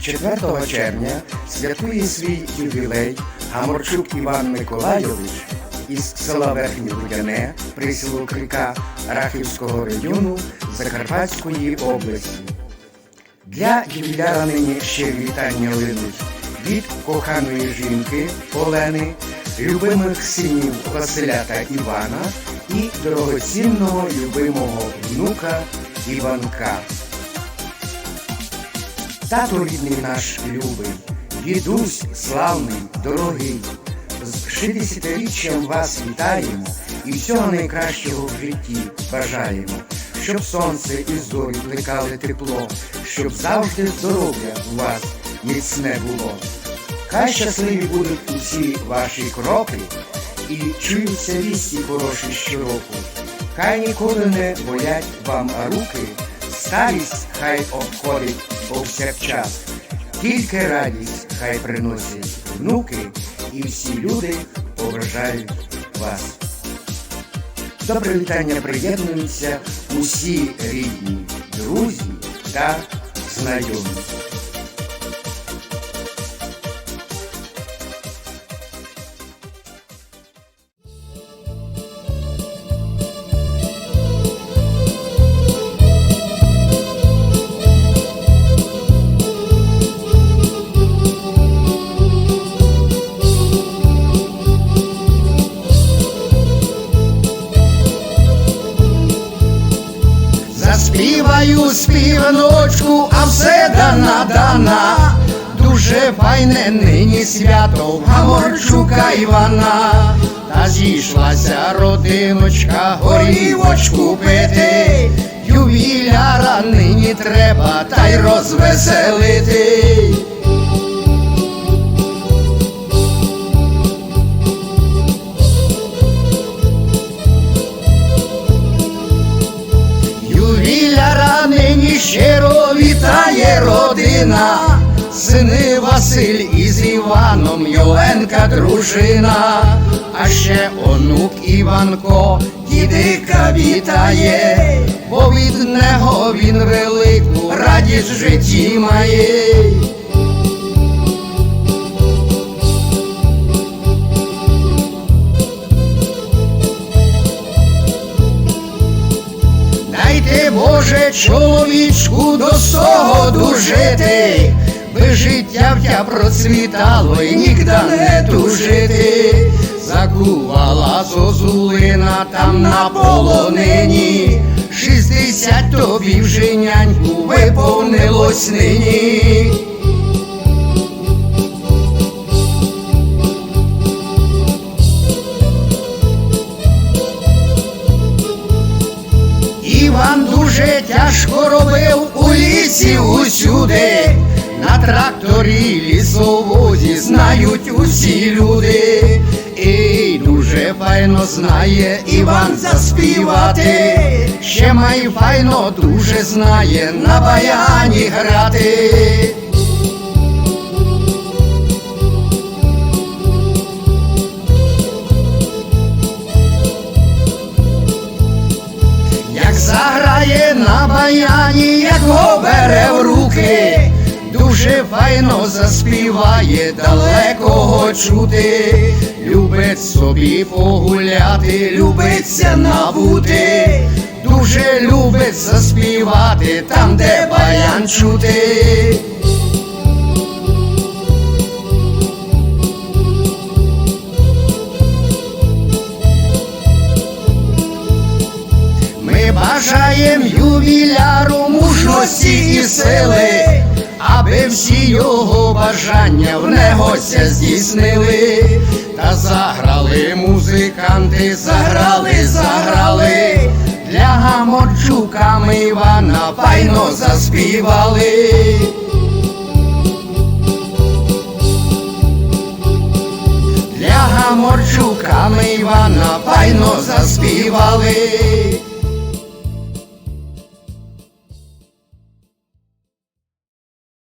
4 червня святкує свій ювілей Гаморчук Іван Миколайович із села Верхнє Лудяне присілу Крика Рахівського району Закарпатської області. Для ювіляра нині ще вітання линуть від коханої жінки Олени, любимих синів Василя та Івана і дорогоцінного любимого внука Іванка. Тато рідний наш любий, дідусь славний, дорогий. З 60-річчям вас вітаємо і всього найкращого в житті бажаємо, щоб сонце і зорі плекали тепло, щоб завжди здоров'я у вас міцне було. Хай щасливі будуть усі ваші кроки і чуються вісті хороші щороку. Хай ніколи не болять вам руки, старість хай обходить повсякчас. Тільки радість хай приносять внуки, і всі люди поважають вас. До привітання приєднуються усі рідні, друзі та знайомі. Заспіваю співночку, а все дана дана. Дуже файне нині свято Гаморчука Івана. Та зійшлася родиночка, горівочку пити. Ювіляра нині треба, та й розвеселити. Щиро вітає родина, сини Василь із Іваном, Йоленка дружина, а ще онук Іванко, дідика вітає, бо від нього він велику радість в житті має. Боже чоловічку до сого жити, би життя в тя процвітало і нігда не тужити. Закувала зозулина там на полонині, шістдесять тобі вже няньку виповнилось нині. Іван дуже тяжко робив у лісі усюди, на тракторі лісовозі знають усі люди, і дуже файно знає Іван заспівати, ще май файно дуже знає на баяні грати. Заграє на баяні, як го бере в руки, дуже файно заспіває, далекого чути, любить собі погуляти, любиться набути, дуже любить заспівати там, де баян чути. Бажаєм ювіляру мужності і сили, аби всі його бажання в негося здійснили, та заграли музиканти, заграли, заграли, для гаморчука ми Івана файно заспівали. Для гаморчука ми Івана файно заспівали.